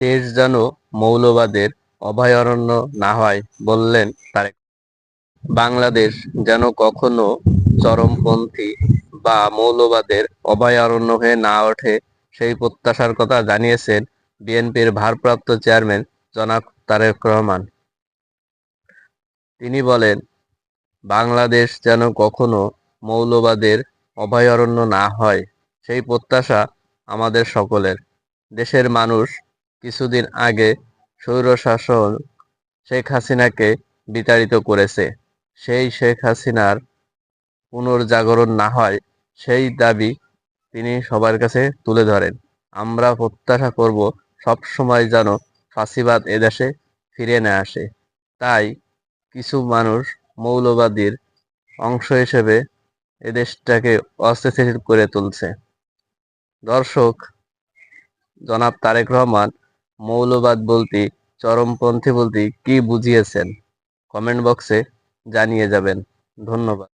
দেশ যেন মৌলবাদের অভয়ারণ্য না হয় বললেন তারেক। বাংলাদেশ যেন কখনো চরমপন্থী বা মৌলবাদের অভয়ারণ্য হয়ে না ওঠে সেই প্রত্যাশার কথা জানিয়েছেন বিএনপির ভারপ্রাপ্ত চেয়ারম্যান জনাব তারেক রহমান। তিনি বলেন, বাংলাদেশ যেন কখনো মৌলবাদের অভয়ারণ্য না হয়, সেই প্রত্যাশা আমাদের সকলের। দেশের মানুষ কিছুদিন আগে স্বৈরশাসন শেখ হাসিনাকে বিতাড়িত করেছে। সেই শেখ হাসিনার পুনর্জাগরণ না হয়, সেই দাবি তিনি সবার কাছে তুলে ধরেন। আমরা প্রত্যাশা করব সব সময় যেন ফাঁসিবাদ এদেশে ফিরে না আসে। তাই কিছু মানুষ মৌলবাদীর অংশ হিসেবে এদেশটাকে অস্থিতিশীল করে তুলছে। দর্শক, জনাব তারেক রহমান মৌলবাদ বলতে চরমপন্থী বলতে কি বুঝিয়েছেন? কমেন্ট বক্সে জানিয়ে যাবেন। ধন্যবাদ।